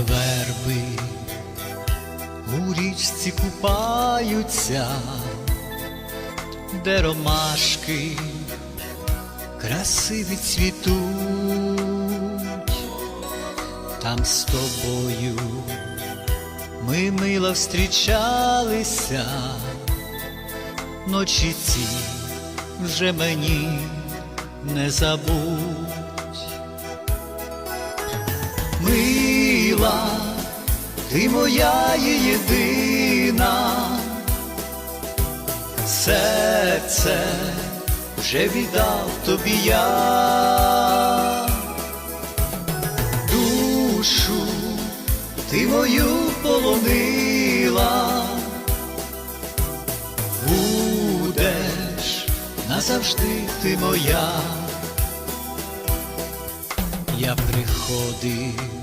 верби у річці купаються, де ромашки красиві цвітуть, там з тобою ми мило встрічалися, ночі ці вже мені не забудь. Мила, ти моя єдина, серце вже віддав тобі я, душу ти мою полонила, будеш назавжди ти моя. Я приходив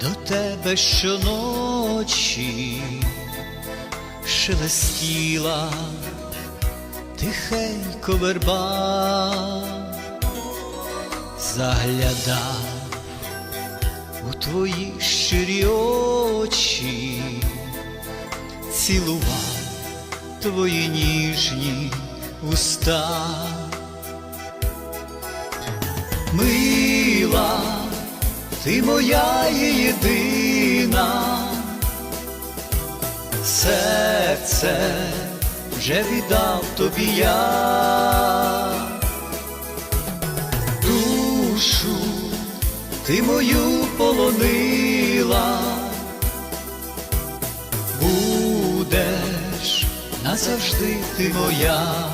до тебе щоночі, шелестіла тихенько верба, заглядав у твої щирі очі, цілував твої ніжні уста. Мила, ти моя єдина, серце вже віддав тобі я, душу ти мою полонила, будеш назавжди ти моя.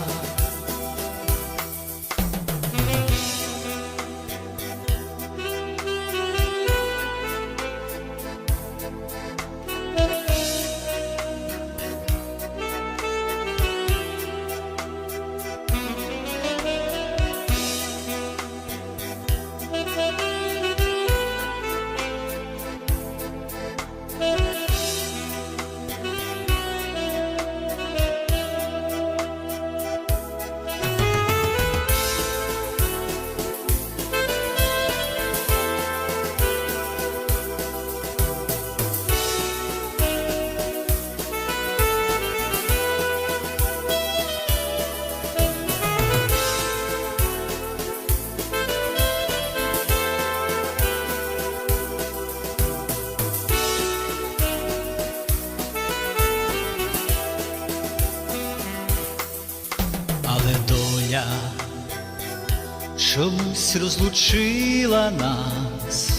Чомусь розлучила нас,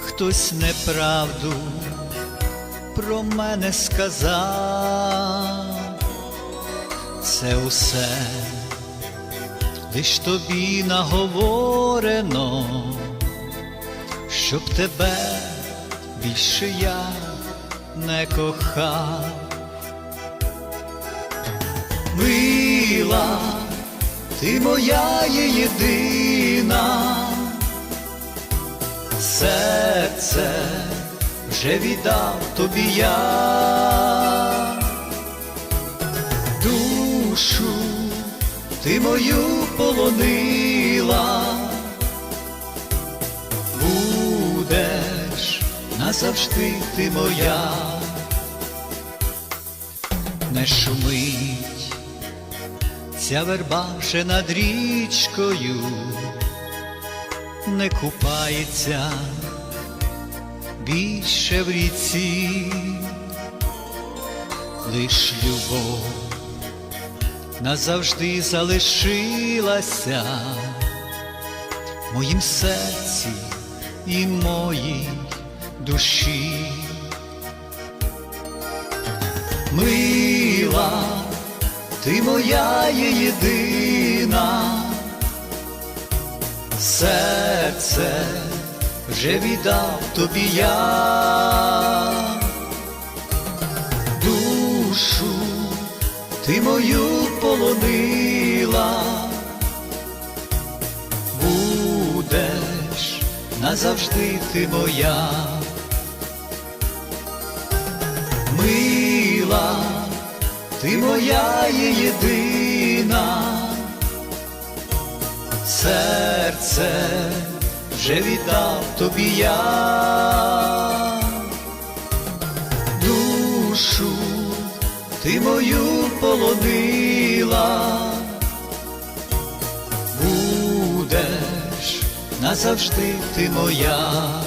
хтось неправду про мене сказав, це усе лиш тобі наговорено, щоб тебе більше я не кохав. Мила, ти моя є єдина, серце вже віддав тобі я, душу ти мою полонила, будеш назавжди ти моя, не шумить Ця верба ще над річкою не купається більше в ріці, лиш любов назавжди залишилася в моїм серці і моїй душі. Мила ти моя є єдина, серце вже віддав тобі я, душу ти мою полонила, будеш назавжди ти моя. Мила ти моя є єдина, серце вже віддав тобі я. Душу ти мою полонила, будеш назавжди ти моя.